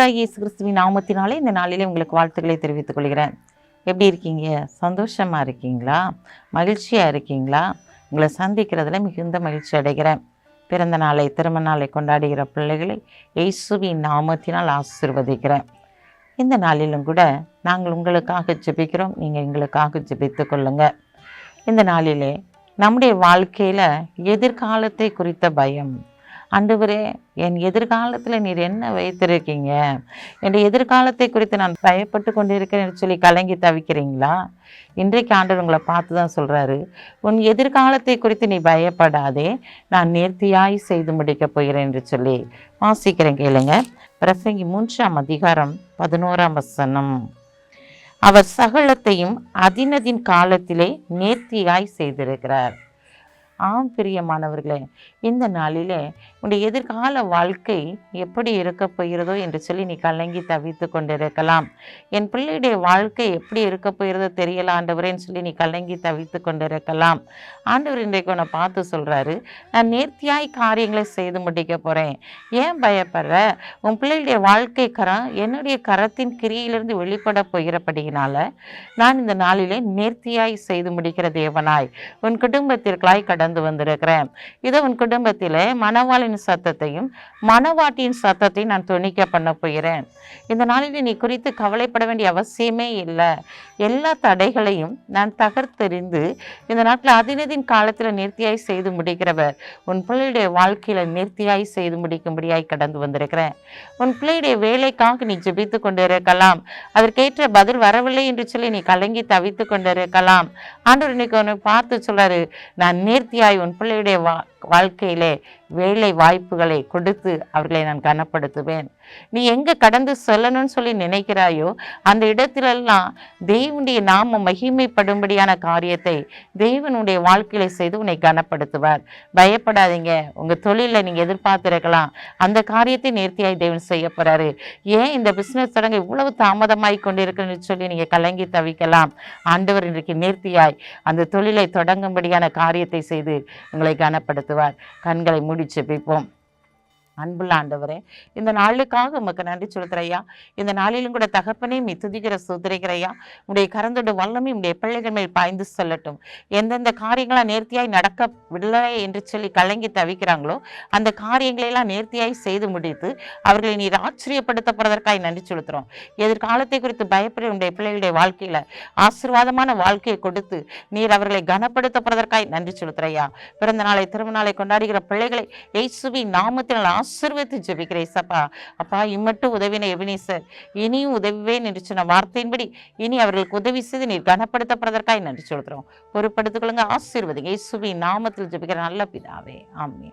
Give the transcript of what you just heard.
ஆண்டவராகிய இயேசு கிறிஸ்துவின் நாமத்தினாலே இந்த நாளிலே உங்களுக்கு வாழ்த்துக்களை தெரிவித்துக் கொள்கிறேன். எப்படி இருக்கீங்க? சந்தோஷமாக இருக்கீங்களா? மகிழ்ச்சியாக இருக்கீங்களா? உங்களை சந்திக்கிறதுல மிகுந்த மகிழ்ச்சி அடைகிறேன். பிறந்த நாளை திருமண நாளை கொண்டாடுகிற பிள்ளைகளை இயேசுவின் நாமத்தினால் ஆசீர்வதிக்கிறேன். இந்த நாளிலும் கூட நாங்கள் உங்களுக்காக ஜெபிக்கிறோம். நீங்கள் எங்களுக்காக ஜெபித்து கொள்ளுங்க. இந்த நாளிலே நம்முடைய வாழ்க்கையில் எதிர்காலத்தை குறித்த பயம் ஆண்டவரே என் எதிர்காலத்தில் நீர் என்ன வைத்திருக்கீங்க? என் எதிர்காலத்தை குறித்து நான் பயப்பட்டு கொண்டிருக்கிறேன்னு சொல்லி கலங்கி தவிக்கிறீங்களா? இன்றைக்கு ஆண்டவர் உங்களை பார்த்து தான் சொல்கிறாரு உன் எதிர்காலத்தை குறித்து நீ பயப்படாதே. நான் நேர்த்தியாய் செய்து முடிக்கப் போகிறேன் என்று சொல்லி வாசிக்கிறேன் கேளுங்க. பிரசங்கி மூன்றாம் அதிகாரம் பதினோராம் வசனம். அவர் சகலத்தையும் அதினதின் காலத்திலே நேர்த்தியாய் செய்திருக்கிறார். ஆம் பிரியமானவர்களே இந்த நாளிலே உன்னுடைய எதிர்கால வாழ்க்கை எப்படி இருக்க போகிறதோ என்று சொல்லி நீ கலங்கி தவித்து கொண்டிருக்கலாம். என் பிள்ளையுடைய வாழ்க்கை எப்படி இருக்க போகிறதோ தெரியல ஆண்டவரேன்னு சொல்லி நீ கலங்கி தவித்து கொண்டிருக்கலாம். ஆண்டவர் இன்றைக்கு உன்னை பார்த்து சொல்கிறாரு நான் நேர்த்தியாய் காரியங்களை செய்து முடிக்க போகிறேன் ஏன் பயப்படுற? உன் பிள்ளையுடைய வாழ்க்கை கரம் என்னுடைய கரத்தின் கிரியிலிருந்து வெளிப்பட போகிறபடியினால நான் இந்த நாளிலே நேர்த்தியாய் செய்து முடிக்கிற தேவனாய். உன் குடும்பத்திற்காய் கடந்து வந்திருக்கிறேன். இது உன் குடும்பத்தில் மணவாளின் சத்தத்தையும் மணவாட்டியின் சத்தத்தையும் நான் துணிக்க பண்ண போகிறேன். இந்த நாளில் நீ குறித்து கவலைப்பட வேண்டிய அவசியமே இல்லை. எல்லா தடைகளையும் நான் தகர்த்தெறிந்து இந்த நாட்டில் அதினதின் காலத்தில் நேர்த்தியாய் செய்து முடிக்கிறவர் உன் பிள்ளையுடைய வாழ்க்கையில் நேர்த்தியாய் செய்து முடிக்கும்படியாய் கடந்து வந்திருக்கிறேன். உன் பிள்ளையுடைய வேலைக்காக நீ ஜெபித்து கொண்டிருக்கலாம். அதற்கேற்ற பதில் வரவில்லை என்று சொல்லி நீ கலங்கி தவித்து கொண்டிருக்கலாம். ஆண்டவர் இன்னைக்கு உன்னை பார்த்து சொல்றாரு நான் நேர்த்தியாய் உன் பிள்ளையுடைய வா வாழ்க்கையிலே வேலை வாய்ப்புகளை கொடுத்து அவர்களை நான் கனப்படுத்துவேன். நீ எங்கே கடந்து செல்லணும்னு சொல்லி நினைக்கிறாயோ அந்த இடத்திலெல்லாம் தெய்வனுடைய நாம மகிமைப்படும்படியான காரியத்தை தெய்வனுடைய வாழ்க்கையில செய்து உன்னை கனப்படுத்துவார். பயப்படாதீங்க. உங்கள் தொழிலில் நீங்கள் எதிர்பார்த்திருக்கலாம். அந்த காரியத்தை நேர்த்தியாய் தேவன் செய்ய போறாரு. ஏன் இந்த பிஸ்னஸ் தொடங்க இவ்வளவு தாமதமாய் கொண்டிருக்குன்னு சொல்லி நீங்கள் கலங்கி தவிக்கலாம்? ஆண்டவர் இன்றைக்கு நேர்த்தியாய் அந்த தொழிலை தொடங்கும்படியான காரியத்தை செய்து உங்களை செலுத்துவார் கண்களை மூடி செபிப்போம் அன்புள்ள ஆண்டவரே இந்த நாளுக்காக உமக்கு நன்றி சொல்கிறையா இந்த நாளிலும் கூட தகப்பனே மீ துதிக்கிற சுதரிக்கிறையா. உடைய கரந்தோட வல்லமை உடைய பிள்ளைகள் மேல் பாய்ந்து சொல்லட்டும். எந்தெந்த காரியங்களா நேர்த்தியாய் நடக்க விடலை என்று சொல்லி கலங்கி தவிக்கிறாங்களோ அந்த காரியங்களையெல்லாம் நேர்த்தியாய் செய்து முடித்து அவர்களை நீர் ஆச்சரியப்படுத்தப்படுவதற்காக நன்றி செலுத்துறோம் எதிர்காலத்தை குறித்து பயப்பட உடைய பிள்ளைகளுடைய வாழ்க்கையில ஆசீர்வாதமான வாழ்க்கையை கொடுத்து நீர் அவர்களை கனப்படுத்தப்படுவதற்காய் நன்றி செலுத்துறையா பிறந்த நாளை திருமண நாளை கொண்டாடுகிற பிள்ளைகளை இயேசுவி நாமத்தினால் ஆசீர்வதித்து ஜெபிக்கிறேன் சப்பா அப்பா இம்மட்டும் உதவின எபினேசர் இனியும் உதவியே என்று சொன்ன வார்த்தையின்படி இனி அவர்களுக்கு உதவி செய்து நீர் கனப்படுத்தப்படுவதற்காய் நன்றி சொல்கிறோம் பொறுப்படுத்திக் கொள்ளுங்க ஆசீர்வதிங்க. இயேசுவின் நாமத்தில் ஜெபிக்கிற நல்ல பிதாவே. ஆமே